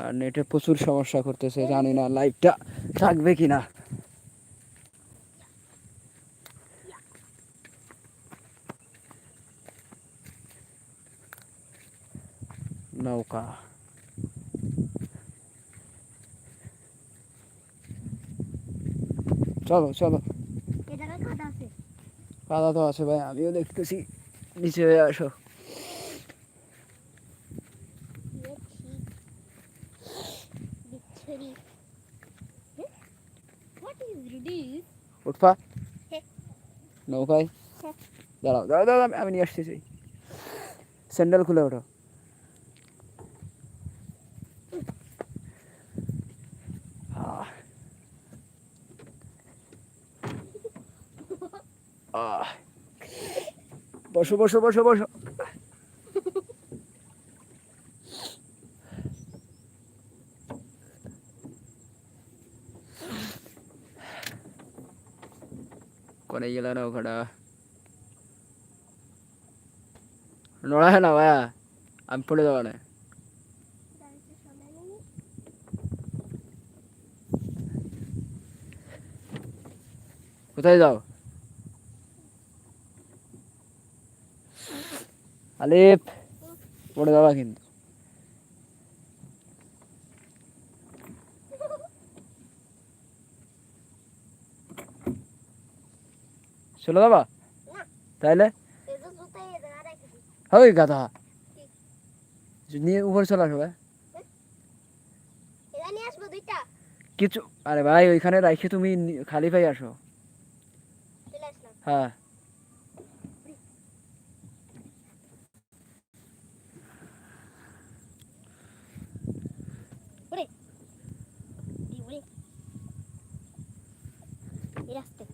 আর নেটে প্রচুর সমস্যা করতেছে জানি না লাইভটা থাকবে কিনা। নৌকা। চলো চলো। কাদা তো আছে ভাই আমিও দেখতেছি। নিচে হয়ে আসো। নৌকায়। দাঁড়াও দাঁড়াও দাঁড়াও আমি- নিয়ে আসতেছি স্যান্ডেল খুলে ওঠো আহ। আহ। বসো বসো বসো বসো কোনে গেল নৌকাটা নড়া হয় না ভাইয়া আমি পড়ে যাব না কোথায় যাও আলিফ পড়ে যাবা কিন্তু চলে যাবা? তাইলে? ওই গাধা। নিয়ে উপরে চলে আসব। কিছু, আরে ভাই, ওইখানে রাখে তুমি খালি পাই আসো। হ্যাঁ। রাস্তে